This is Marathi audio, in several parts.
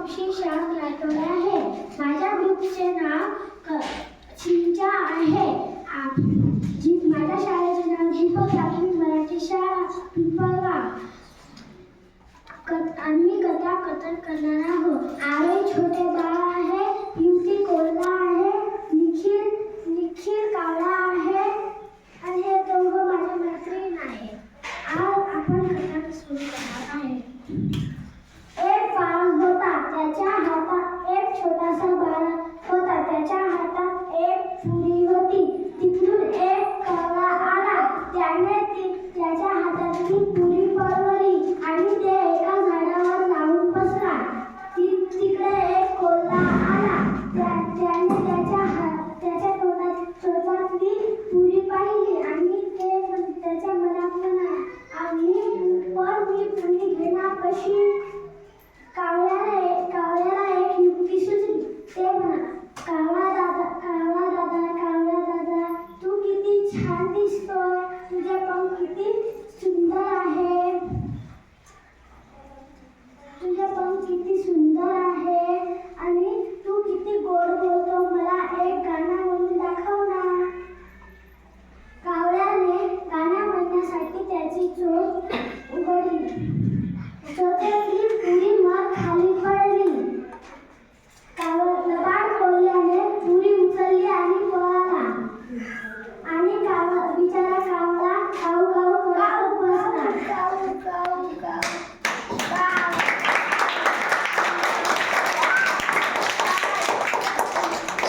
पक्षी श्याम राठोड आहे. माझ्या ग्रुपचे नाव चिंचा आहे. जी माझ्या शाळेचे नाव दीपक प्राथमिक मराठी शाळा पिंपळवा आम्ही कथा कथन करणार आहोत. आरे छोटे बाळ.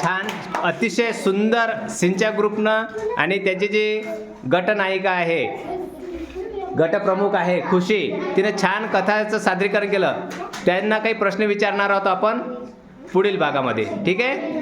छान अतिशय सुंदर सिंचा ग्रुपनं आणि त्याचे जे गटनायिका आहे गटप्रमुख आहे खुशी तिने छान कथाचं सादरीकरण केलं. त्यांना काही प्रश्न विचारणार आहोत आपण पुढील भागामध्ये ठीक आहे?